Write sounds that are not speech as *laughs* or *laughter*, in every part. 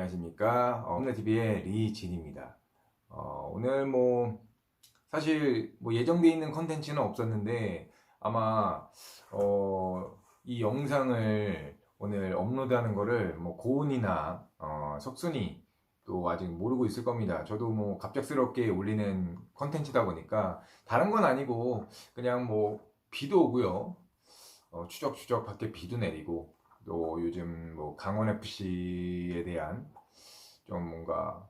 안녕하십니까. 어, 홈레TV의 리진입니다. 어, 오늘 뭐, 사실 뭐 예정돼 있는 컨텐츠는 없었는데, 아마, 어, 이 영상을 오늘 업로드하는 거를 뭐 고은이나, 어, 석순이 또 아직 모르고 있을 겁니다. 저도 뭐 갑작스럽게 올리는 컨텐츠다 보니까, 다른 건 아니고, 그냥 뭐, 비도 오고요. 어, 추적추적 밖에 비도 내리고, 또 요즘 뭐 강원 FC에 대한 좀 뭔가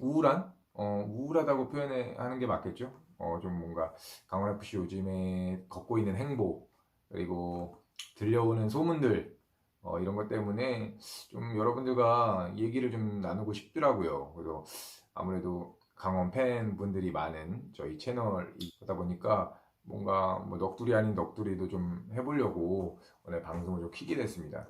우울한 어 우울하다고 표현하는 게 맞겠죠. 어 좀 뭔가 강원 FC 요즘에 걷고 있는 행보 그리고 들려오는 소문들 어 이런 것 때문에 좀 여러분들과 얘기를 좀 나누고 싶더라고요. 그래서 아무래도 강원 팬분들이 많은 저희 채널이다 보니까 뭔가 뭐 넋두리 아닌 넋두리도 좀 해보려고 오늘 방송을 좀 키게 됐습니다.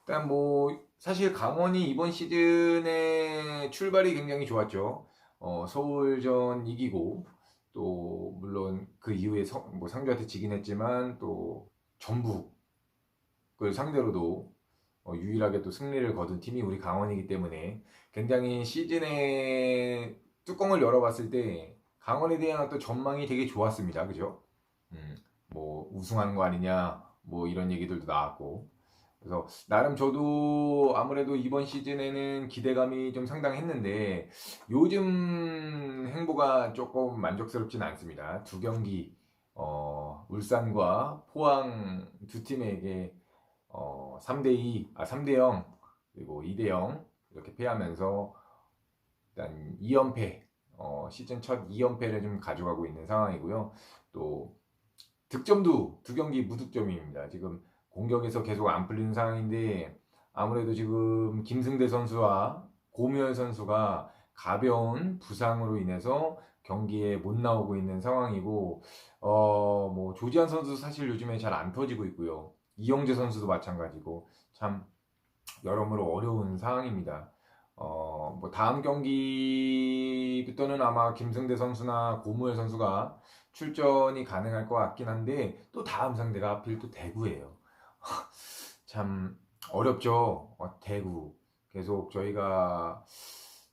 일단 뭐 사실 강원이 이번 시즌의 출발이 굉장히 좋았죠. 어, 서울전 이기고 또 물론 그 이후에 성- 뭐 상주한테 지긴 했지만 또 전북을 상대로도 어, 유일하게 또 승리를 거둔 팀이 우리 강원이기 때문에 굉장히 시즌의 뚜껑을 열어봤을 때 강원에 대한 어떤 전망이 되게 좋았습니다. 그죠? 음, 뭐 우승하는 거 아니냐 뭐 이런 얘기들도 나왔고 그래서 나름 저도 아무래도 이번 시즌에는 기대감이 좀 상당했는데 요즘 행보가 조금 만족스럽진 않습니다. 두 경기 어, 울산과 포항 두 팀에게 어, 3대2, 아 3대0 그리고 2대0 이렇게 패하면서 일단 2연패 어, 시즌 첫 2연패를 좀 가져가고 있는 상황이고요. 또 득점도 두 경기 무득점입니다. 지금 공격에서 계속 안 풀리는 상황인데 아무래도 지금 김승대 선수와 고묘현 선수가 가벼운 부상으로 인해서 경기에 못 나오고 있는 상황이고 어 뭐 조지한 선수 사실 요즘에 잘 안 터지고 있고요. 이영재 선수도 마찬가지고 참 여러모로 어려운 상황입니다. 어, 뭐 다음 경기부터는 아마 김승대 선수나 고무열 선수가 출전이 가능할 것 같긴 한데 또 다음 상대가 하필 또 대구예요. *laughs* 참 어렵죠. 어, 대구. 계속 저희가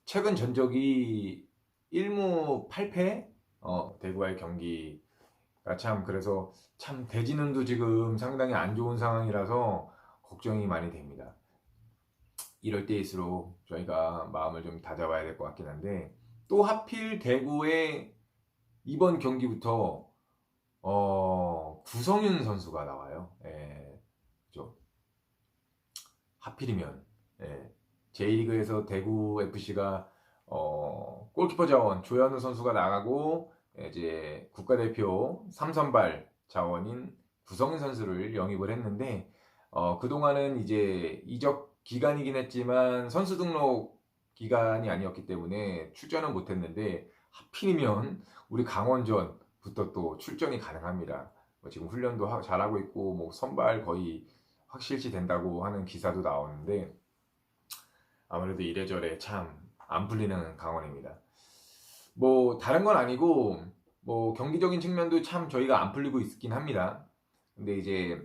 최근 전적이 1무 8패 어, 대구와의 경기가 참 그래서 참 대진운도 지금 상당히 안 좋은 상황이라서 걱정이 많이 됩니다. 이럴 때일수록 저희가 마음을 좀 다잡아야 될 것 같긴 한데 또 하필 대구의 이번 경기부터 어, 구성윤 선수가 나와요. 예, 그죠? 하필이면 예, J리그에서 대구 FC가 어, 골키퍼 자원 조현우 선수가 나가고 이제 국가대표 3선발 자원인 구성윤 선수를 영입을 했는데 어, 그동안은 이제 이적 기간이긴 했지만 선수 등록 기간이 아니었기 때문에 출전은 못했는데 하필이면 우리 강원전부터 또 출전이 가능합니다. 뭐 지금 훈련도 하- 잘하고 있고 뭐 선발 거의 확실시 된다고 하는 기사도 나오는데 아무래도 이래저래 참 안 풀리는 강원입니다. 뭐 다른 건 아니고 뭐 경기적인 측면도 참 저희가 안 풀리고 있긴 합니다. 근데 이제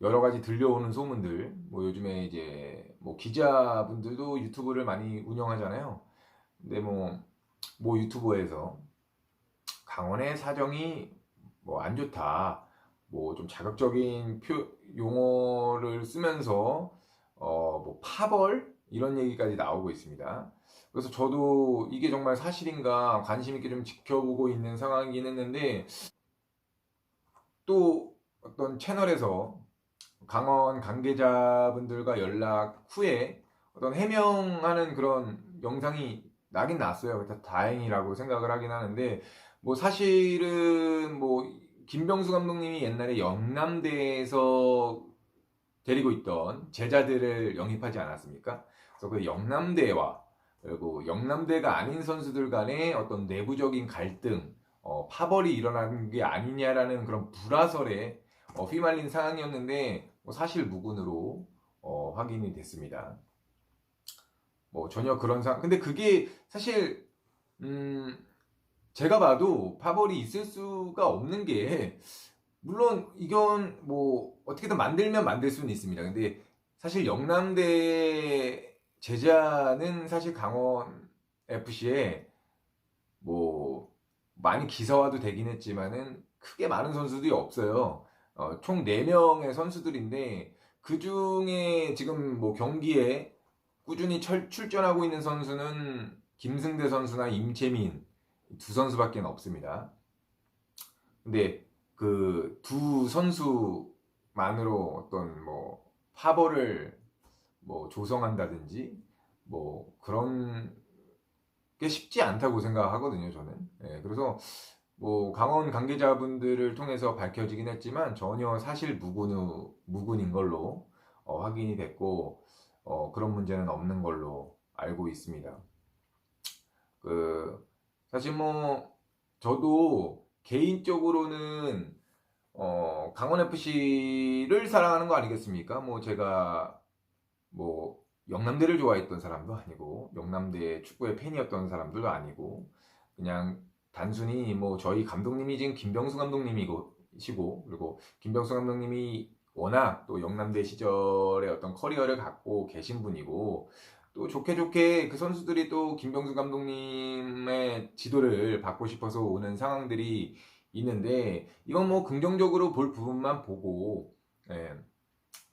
여러 가지 들려오는 소문들, 뭐 요즘에 이제 뭐 기자분들도 유튜브를 많이 운영하잖아요. 근데 뭐, 뭐 유튜브에서 강원의 사정이 뭐 안 좋다, 뭐 좀 자극적인 표, 용어를 쓰면서 어, 뭐 파벌 이런 얘기까지 나오고 있습니다. 그래서 저도 이게 정말 사실인가 관심 있게 좀 지켜보고 있는 상황이긴 했는데 또 어떤 채널에서 강원 관계자분들과 연락 후에 어떤 해명하는 그런 영상이 나긴 났어요. 다행이라고 생각을 하긴 하는데 뭐 사실은 뭐 김병수 감독님이 옛날에 영남대에서 데리고 있던 제자들을 영입하지 않았습니까? 그래서 그 영남대와 그리고 영남대가 아닌 선수들 간의 어떤 내부적인 갈등, 어, 파벌이 일어나는 게 아니냐라는 그런 불화설에 어, 휘말린 상황이었는데 뭐 사실 무근으로 어, 확인이 됐습니다. 뭐 전혀 그런 상황. 근데 그게 사실 음, 제가 봐도 파벌이 있을 수가 없는 게 물론 이건 뭐 어떻게든 만들면 만들 수는 있습니다. 근데 사실 영남대 제자는 사실 강원 FC에 뭐 많이 기사화도 되긴 했지만은 크게 많은 선수들이 없어요. 어, 총 4명의 선수들인데 그 중에 지금 뭐 경기에 꾸준히 철- 출전하고 있는 선수는 김승대 선수나 임채민 두 선수밖에 없습니다. 근데 그 두 선수만으로 어떤 뭐 파벌을 뭐 조성한다든지 뭐 그런 게 쉽지 않다고 생각하거든요, 저는. 예, 그래서 뭐 강원 관계자분들을 통해서 밝혀지긴 했지만 전혀 사실 무근 무근인 걸로 어, 확인이 됐고 어, 그런 문제는 없는 걸로 알고 있습니다. 그 사실 뭐 저도 개인적으로는 어, 강원 FC를 사랑하는 거 아니겠습니까? 뭐 제가 뭐 영남대를 좋아했던 사람도 아니고 영남대 축구의 팬이었던 사람들도 아니고 그냥 단순히 뭐 저희 감독님이 지금 김병수 감독님이시고 그리고 김병수 감독님이 워낙 또 영남대 시절의 어떤 커리어를 갖고 계신 분이고 또 좋게 좋게 그 선수들이 또 김병수 감독님의 지도를 받고 싶어서 오는 상황들이 있는데 이건 뭐 긍정적으로 볼 부분만 보고 예,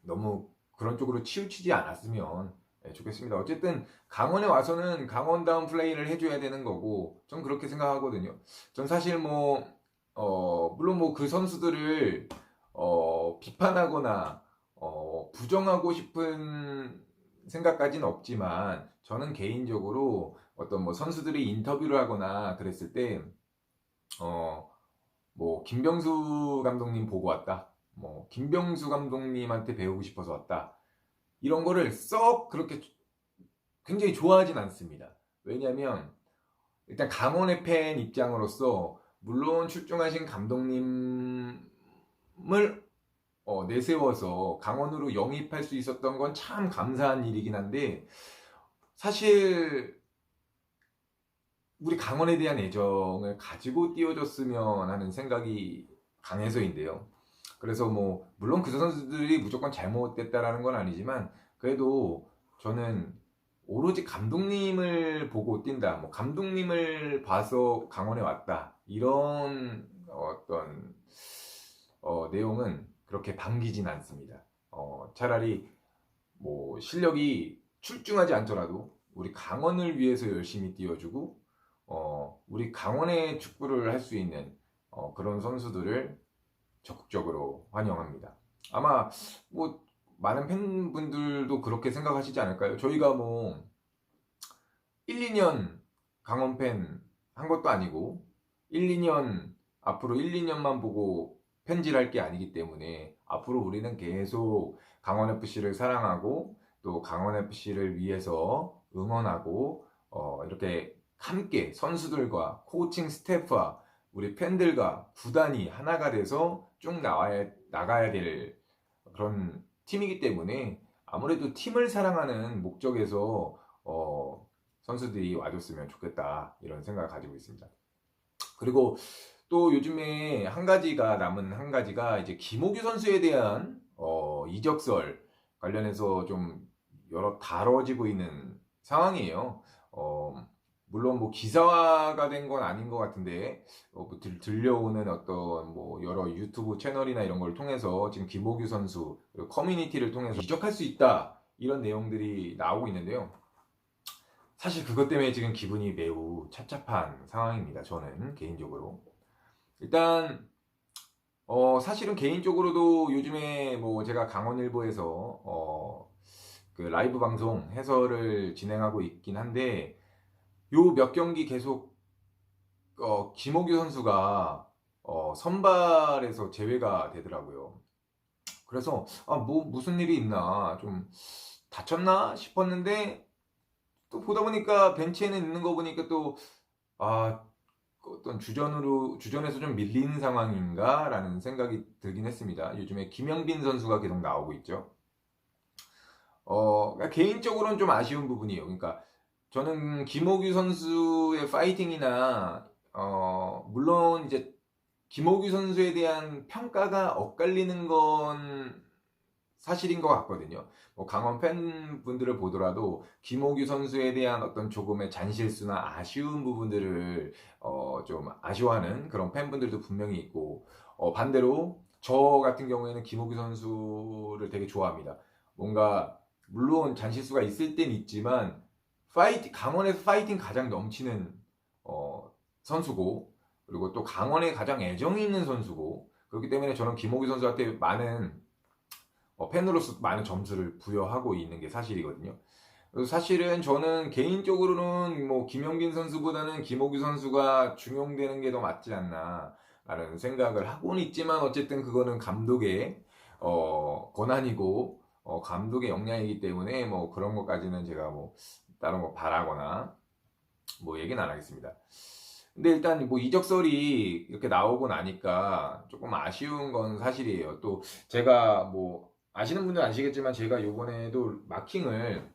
너무 그런 쪽으로 치우치지 않았으면 예, 좋겠습니다. 어쨌든 강원에 와서는 강원다운 플레이를 해줘야 되는 거고 전 그렇게 생각하거든요. 전 사실 뭐 어, 물론 뭐 그 선수들을 어, 비판하거나 어, 부정하고 싶은 생각까지는 없지만 저는 개인적으로 어떤 뭐 선수들이 인터뷰를 하거나 그랬을 때 어, 뭐 김병수 감독님 보고 왔다. 뭐 김병수 감독님한테 배우고 싶어서 왔다. 이런 거를 썩 그렇게 굉장히 좋아하진 않습니다. 왜냐하면 일단 강원의 팬 입장으로서 물론 출중하신 감독님을 어, 내세워서 강원으로 영입할 수 있었던 건 참 감사한 일이긴 한데 사실 우리 강원에 대한 애정을 가지고 뛰어줬으면 하는 생각이 강해서인데요. 그래서 뭐 물론 그 선수들이 무조건 잘못됐다라는 건 아니지만 그래도 저는 오로지 감독님을 보고 뛴다. 뭐 감독님을 봐서 강원에 왔다. 이런 어떤 어, 내용은 그렇게 반기진 않습니다. 어, 차라리 뭐 실력이 출중하지 않더라도 우리 강원을 위해서 열심히 뛰어주고 어, 우리 강원의 축구를 할 수 있는 어, 그런 선수들을 적극적으로 환영합니다. 아마 뭐 많은 팬분들도 그렇게 생각하시지 않을까요? 저희가 뭐 1, 2년 강원 팬 한 것도 아니고 1, 2년 앞으로 1, 2년만 보고 팬질할 게 아니기 때문에 앞으로 우리는 계속 강원 FC를 사랑하고 또 강원 FC를 위해서 응원하고 어, 이렇게 함께 선수들과 코칭 스태프와 우리 팬들과 구단이 하나가 돼서 쭉 나와야 나가야 될 그런 팀이기 때문에 아무래도 팀을 사랑하는 목적에서 어, 선수들이 와줬으면 좋겠다 이런 생각을 가지고 있습니다. 그리고 또 요즘에 한 가지가 남은 한 가지가 이제 김호규 선수에 대한 어, 이적설 관련해서 좀 여러 다뤄지고 있는 상황이에요. 어, 물론 뭐 기사화가 된 건 아닌 것 같은데 어, 뭐 들, 들려오는 어떤 뭐 여러 유튜브 채널이나 이런 걸 통해서 지금 김호규 선수 그리고 커뮤니티를 통해서 이적할 수 있다 이런 내용들이 나오고 있는데요. 사실 그것 때문에 지금 기분이 매우 착잡한 상황입니다. 저는 개인적으로 일단 어 사실은 개인적으로도 요즘에 뭐 제가 강원일보에서 어 그 라이브 방송 해설을 진행하고 있긴 한데 요 몇 경기 계속 어 김호규 선수가 어 선발에서 제외가 되더라고요. 그래서 아 뭐 무슨 일이 있나 좀 다쳤나 싶었는데 또 보다 보니까 벤치에는 있는 거 보니까 또아 어떤 주전으로 주전에서 좀 밀리는 상황인가라는 생각이 들긴 했습니다. 요즘에 김영빈 선수가 계속 나오고 있죠. 어 그러니까 개인적으로는 좀 아쉬운 부분이에요. 그러니까 저는 김호규 선수의 파이팅이나 어 물론 이제 김호규 선수에 대한 평가가 엇갈리는 건 사실인 것 같거든요. 뭐 강원 팬분들을 보더라도 김호규 선수에 대한 어떤 조금의 잔실수나 아쉬운 부분들을 어, 좀 아쉬워하는 그런 팬분들도 분명히 있고 어, 반대로 저 같은 경우에는 김호규 선수를 되게 좋아합니다. 뭔가 물론 잔실수가 있을 땐 있지만 파이팅 강원에서 파이팅 가장 넘치는 어, 선수고 그리고 또 강원에 가장 애정이 있는 선수고 그렇기 때문에 저는 김호규 선수한테 많은 어, 팬으로서 많은 점수를 부여하고 있는 게 사실이거든요. 사실은 저는 개인적으로는 뭐 김영빈 선수보다는 김호규 선수가 중용되는 게 더 맞지 않나 라는 생각을 하고는 있지만 어쨌든 그거는 감독의 어, 권한이고 어, 감독의 역량이기 때문에 뭐 그런 것까지는 제가 뭐 다른 거 바라거나 뭐 얘기는 안 하겠습니다. 근데 일단 뭐 이적설이 이렇게 나오고 나니까 조금 아쉬운 건 사실이에요. 또 제가 뭐 아시는 분들은 아시겠지만 제가 요번에도 마킹을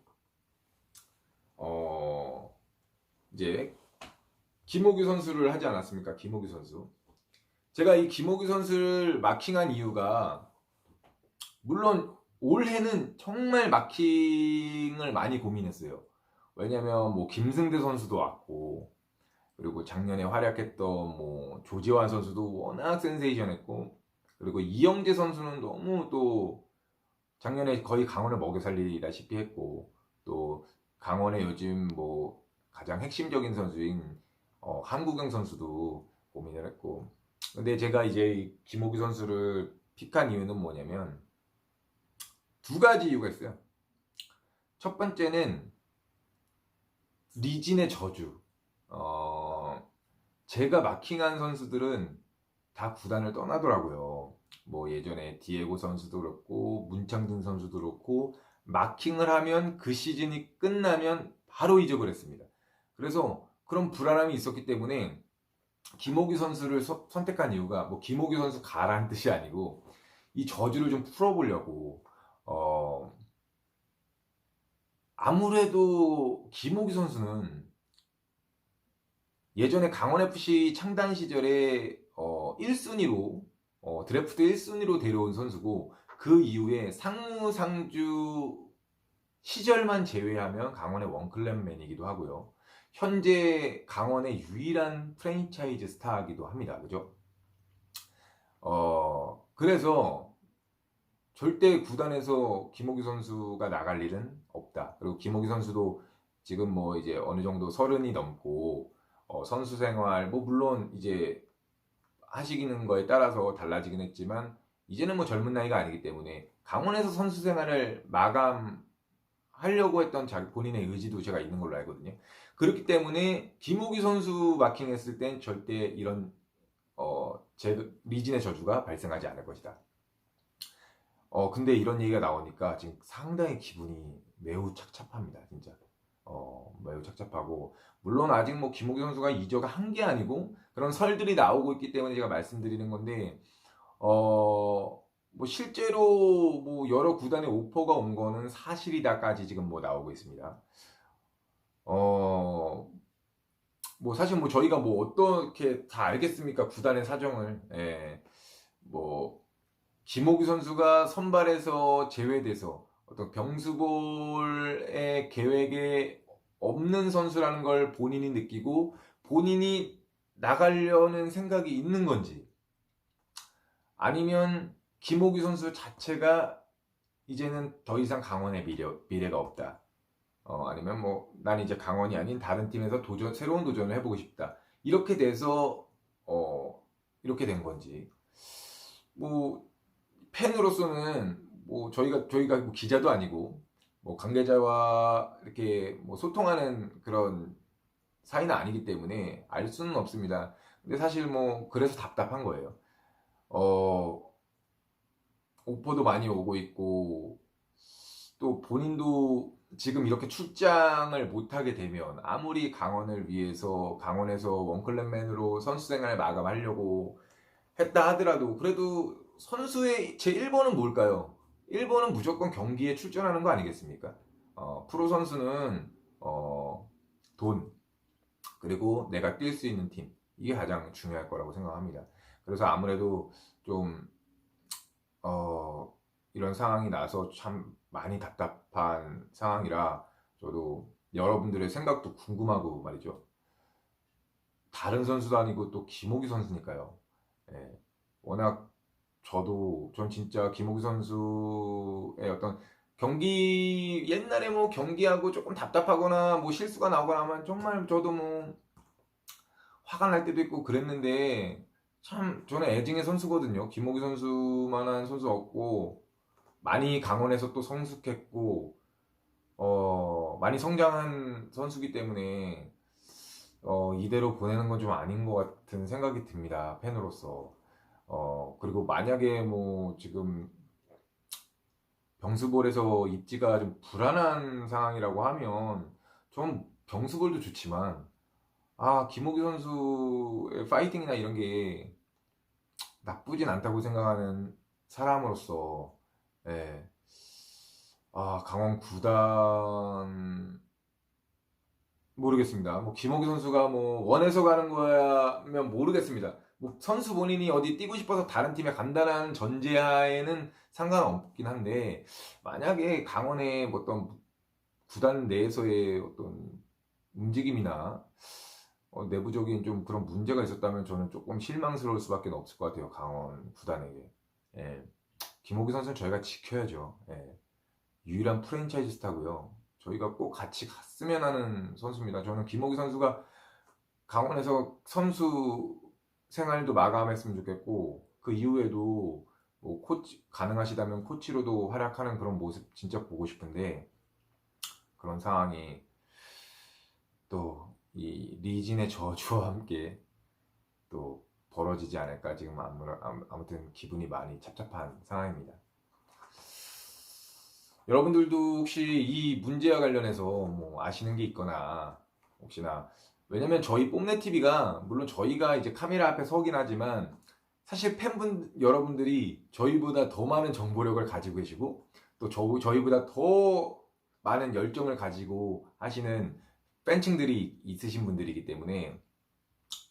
어 이제 김호규 선수를 하지 않았습니까? 김호규 선수. 제가 이 김호규 선수를 마킹한 이유가 물론 올해는 정말 마킹을 많이 고민했어요. 왜냐면 뭐 김승대 선수도 왔고 그리고 작년에 활약했던 뭐 조지환 선수도 워낙 센세이션했고 그리고 이영재 선수는 너무 또 작년에 거의 강원을 먹여 살리다시피 했고 또 강원의 요즘 뭐 가장 핵심적인 선수인 어, 한국영 선수도 고민을 했고 근데 제가 이제 김호기 선수를 픽한 이유는 뭐냐면 두 가지 이유가 있어요. 첫 번째는 리진의 저주. 어, 제가 마킹한 선수들은 다 구단을 떠나더라고요. 뭐 예전에 디에고 선수도 그렇고 문창진 선수도 그렇고 마킹을 하면 그 시즌이 끝나면 바로 했습니다. 그래서 그런 불안함이 있었기 때문에 김호규 선수를 서, 선택한 이유가 뭐 김호규 선수 가라는 뜻이 아니고 이 저주를 좀 풀어보려고 어 아무래도 김호규 선수는 예전에 강원FC 창단 시절에 어 1순위로 어 드래프트 1순위로 데려온 선수고 그 이후에 상무 상주 시절만 제외하면 강원의 원클랩맨이기도 하고요. 현재 강원의 유일한 프랜차이즈 스타이기도 합니다. 그죠? 어, 그래서 절대 구단에서 김호기 선수가 나갈 일은 없다. 그리고 김호기 선수도 지금 뭐 이제 어느 정도 서른이 넘고 어, 선수 생활 뭐 물론 이제 하시는 거에 따라서 달라지긴 했지만 이제는 뭐 젊은 나이가 아니기 때문에 강원에서 선수 생활을 마감하려고 했던 자기 본인의 의지도 제가 있는 걸로 알거든요. 그렇기 때문에 김우기 선수 마킹했을 땐 절대 이런 어, 제 리진의 저주가 발생하지 않을 것이다. 어 근데 이런 얘기가 나오니까 지금 상당히 기분이 매우 착잡합니다, 진짜. 어 매우 착잡하고 물론 아직 뭐 김우기 선수가 이적을 한게 아니고 그런 설들이 나오고 있기 때문에 제가 말씀드리는 건데 어. 뭐 실제로 뭐 여러 구단의 오퍼가 온 거는 사실이다까지 지금 뭐 나오고 있습니다. 어, 뭐 사실 뭐 저희가 뭐 어떻게 다 알겠습니까? 구단의 사정을. 예. 뭐 김호규 선수가 선발에서 제외돼서 어떤 병수볼의 계획에 없는 선수라는 걸 본인이 느끼고 본인이 나가려는 생각이 있는 건지 아니면 김호규 선수 자체가 이제는 더 이상 강원의 미래, 미래가 없다. 어, 아니면 뭐, 난 이제 강원이 아닌 다른 팀에서 도전, 새로운 도전을 해보고 싶다. 이렇게 돼서, 어, 이렇게 된 건지. 뭐, 팬으로서는, 뭐, 저희가, 저희가 뭐 기자도 아니고, 뭐, 관계자와 이렇게 뭐 소통하는 그런 사이는 아니기 때문에 알 수는 없습니다. 근데 사실 뭐, 그래서 답답한 거예요. 어, 오퍼도 많이 오고 있고, 또 본인도 지금 이렇게 출장을 못하게 되면 아무리 강원을 위해서 강원에서 원클랩맨으로 선수 생활을 마감하려고 했다 하더라도 그래도 선수의 제 1번은 뭘까요? 1번은 무조건 경기에 출전하는 거 아니겠습니까? 어, 프로 선수는 어, 돈 그리고 내가 뛸 수 있는 팀 이게 가장 중요할 거라고 생각합니다. 그래서 아무래도 좀 어, 이런 상황이 나서 참 많이 답답한 상황이라 저도 여러분들의 생각도 궁금하고 말이죠. 다른 선수도 아니고 또 김호기 선수니까요. 예, 워낙 저도 전 진짜 김호기 선수의 어떤 경기 옛날에 뭐 경기하고 조금 답답하거나 뭐 실수가 나오거나 하면 정말 저도 뭐 화가 날 때도 있고 그랬는데 참 저는 애증의 선수거든요. 김호기 선수만한 선수 없고 많이 강원에서 또 성숙했고 어 많이 성장한 선수기 때문에 어 이대로 보내는 건 좀 아닌 것 같은 생각이 듭니다. 팬으로서. 어 그리고 만약에 뭐 지금 병수볼에서 입지가 좀 불안한 상황이라고 하면 좀 병수볼도 좋지만 아 김호기 선수의 파이팅이나 이런 게 나쁘진 않다고 생각하는 사람으로서 예. 아 강원 구단 모르겠습니다. 뭐 김호기 선수가 뭐 원해서 가는 거야면 모르겠습니다. 뭐 선수 본인이 어디 뛰고 싶어서 다른 팀에 간다는 전제하에는 상관없긴 한데 만약에 강원의 뭐 어떤 구단 내에서의 어떤 움직임이나 어, 내부적인 좀 그런 문제가 있었다면 저는 조금 실망스러울 수밖에 없을 것 같아요. 강원 구단에게. 예. 김호기 선수는 저희가 지켜야죠. 예. 유일한 프랜차이즈 스타고요. 저희가 꼭 같이 갔으면 하는 선수입니다. 저는 김호기 선수가 강원에서 선수 생활도 마감했으면 좋겠고 그 이후에도 뭐 코치 가능하시다면 코치로도 활약하는 그런 모습 진짜 보고 싶은데 그런 상황이 또 이 리진의 저주와 함께 또 벌어지지 않을까 지금 아무, 아무튼 기분이 많이 착잡한 상황입니다. 여러분들도 혹시 이 문제와 관련해서 뭐 아시는 게 있거나 혹시나 왜냐면 저희 뽐내 TV가 물론 저희가 이제 카메라 앞에 서긴 하지만 사실 팬분 여러분들이 저희보다 더 많은 정보력을 가지고 계시고 또 저, 저희보다 더 많은 열정을 가지고 하시는 팬층들이 있으신 분들이기 때문에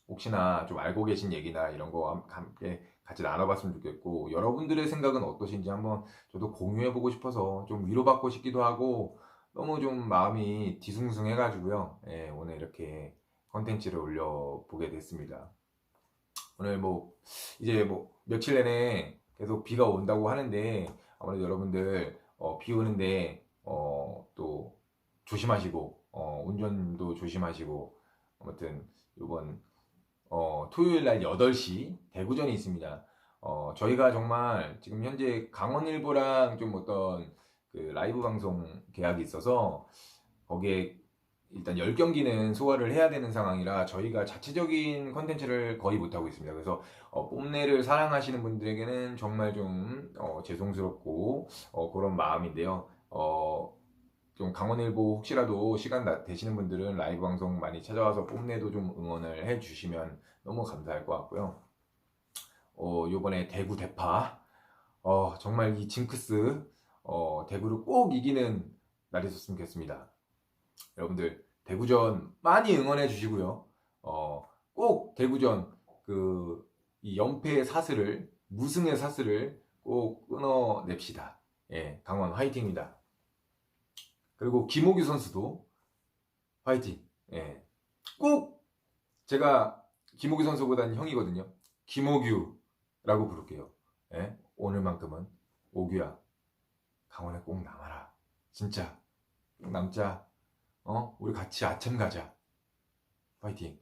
혹시나 좀 알고 계신 얘기나 이런 거 함께 같이 나눠봤으면 좋겠고 여러분들의 생각은 어떠신지 한번 저도 공유해보고 싶어서 좀 위로받고 싶기도 하고 너무 좀 마음이 뒤숭숭해가지고요. 예, 오늘 이렇게 컨텐츠를 올려보게 됐습니다 오늘 뭐 이제 뭐 며칠 내내 계속 비가 온다고 하는데 아무래도 여러분들 어, 비 오는데 어, 또 조심하시고 어, 운전도 조심하시고 아무튼 이번 어, 토요일 날 8시 대구전이 있습니다. 어, 저희가 정말 지금 현재 강원일보랑 좀 어떤 그 라이브 방송 계약이 있어서 거기에 일단 10경기는 소화를 해야 되는 상황이라 저희가 자체적인 컨텐츠를 거의 못하고 있습니다. 그래서 어, 뽐내를 사랑하시는 분들에게는 정말 좀 어, 죄송스럽고 어, 그런 마음인데요. 어, 좀 강원일보 혹시라도 시간 되시는 분들은 라이브 방송 많이 찾아와서 뽐내도 좀 응원을 해주시면 너무 감사할 것 같고요. 어, 요번에 대구 대파, 어, 정말 이 징크스, 어, 대구를 꼭 이기는 날이 있었으면 좋겠습니다. 여러분들, 대구전 많이 응원해 주시고요. 어, 꼭 대구전, 그, 이 연패의 사슬을, 무승의 사슬을 꼭 끊어냅시다. 예, 강원 화이팅입니다. 그리고 김호규 선수도 화이팅. 예. 꼭 제가 김호규 선수보다는 형이거든요. 김호규라고 부를게요. 예? 오늘만큼은 오규야 강원에 꼭 남아라. 진짜 꼭 남자. 어? 우리 같이 아침 가자. 화이팅.